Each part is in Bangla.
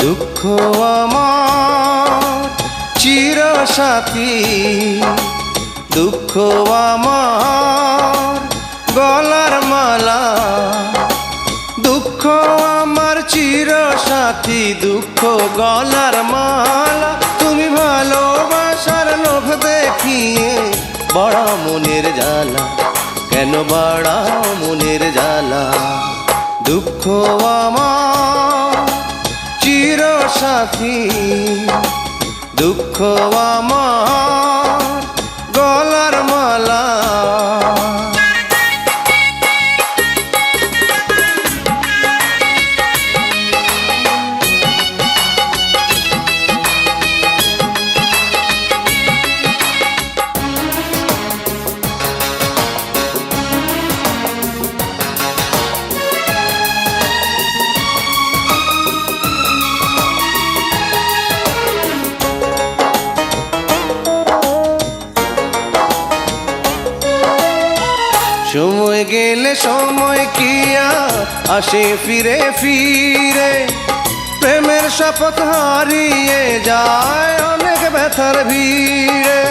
দুঃখ আমার চির সাথী দুঃখ আমার, গলার মালা। দুঃখ আমার চির সাথী দুঃখ গলার মালা। তুমি ভালোবাসার লোভ দেখিয়ে বড় মনের জ্বালা। কেন বড় মনের জ্বালা? দুঃখ আমার চির সাথী দুঃখ আমার গলার মালা। গেলে সময় কি আর? আসে ফিরে ফিরে। প্রেমের শপথ হারিয়ে যায় অনেক ব্যথার ভিড়ে।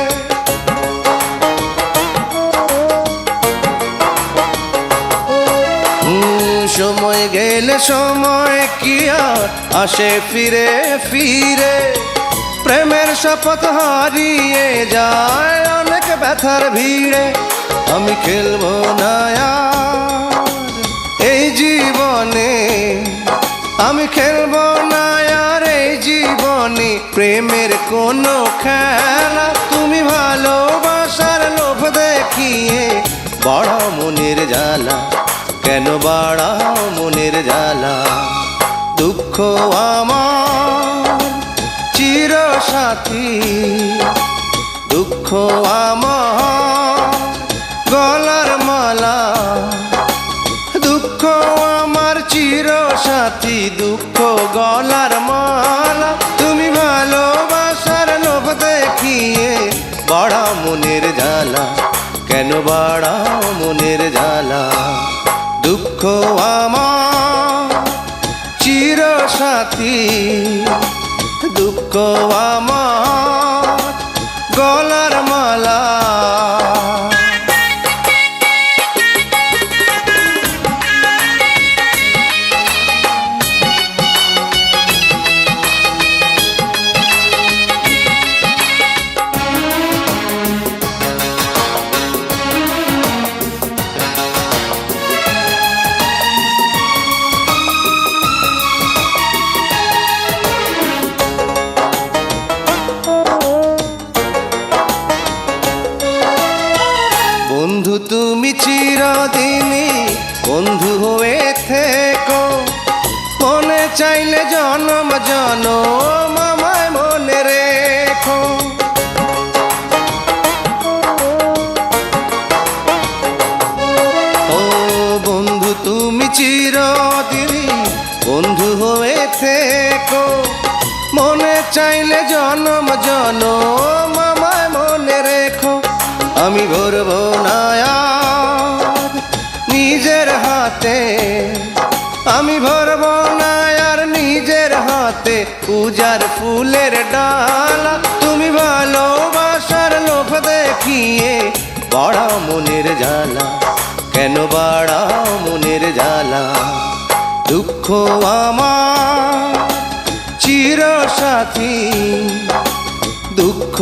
সময় গেলে সময় কি আর? আসে ফিরে ফিরে। প্রেমের শপথ হারিয়ে যায় অনেক ব্যথার ভিড়ে। আমি খেলব না এই জীবনে আমি খেলব না এই জীবনে প্রেমের কোনো খেলা তুমি ভালোবাসার লোভ দেখিয়ে বড় মনের জ্বালা, কেন বাড়াও মনের জ্বালা? দুঃখ আমার চির সাথী দুঃখ আমার গলার মালা। দুঃখ আমার চির সাথী দুঃখ গলার মালা। তুমি ভালোবাসার লোভ দেখিয়ে বড়া মনের জ্বালা। কেন বাড়াও মনের জ্বালা? দুঃখ আমার চির সাথী দুঃখ আমার বন্ধু হয়ে থেকো। মনে চাইলে জনম জনম আমায় মনে রেখো। ও বন্ধু, তুমি চিরদিনই বন্ধু হয়ে থেকো। মনে চাইলে জনম জনম আমায় মনে রেখো। আমি ভরব হাতে। আমি ভরব না আর নিজের হাতে পূজার ফুলের ডালা। তুমি ভালোবাসার লোভ দেখিয়ে বড়া মনের জ্বালা। কেন বাড়াও মনের জ্বালা? দুঃখ আমার চির সাথী দুঃখ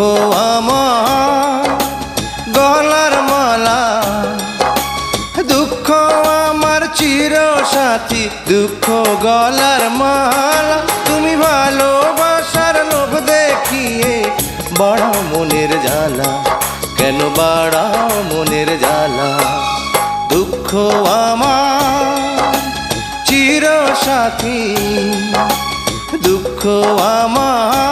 আমার, গলার মালা। দুঃখ চির সাথী, দুঃখ গলার মালা, তুমি ভালোবাসার লোভ দেখিয়ে বড় মনের জ্বালা। কেন বাড়াও মনের জ্বালা? দুঃখ আমার চির সাথী, দুঃখ আমার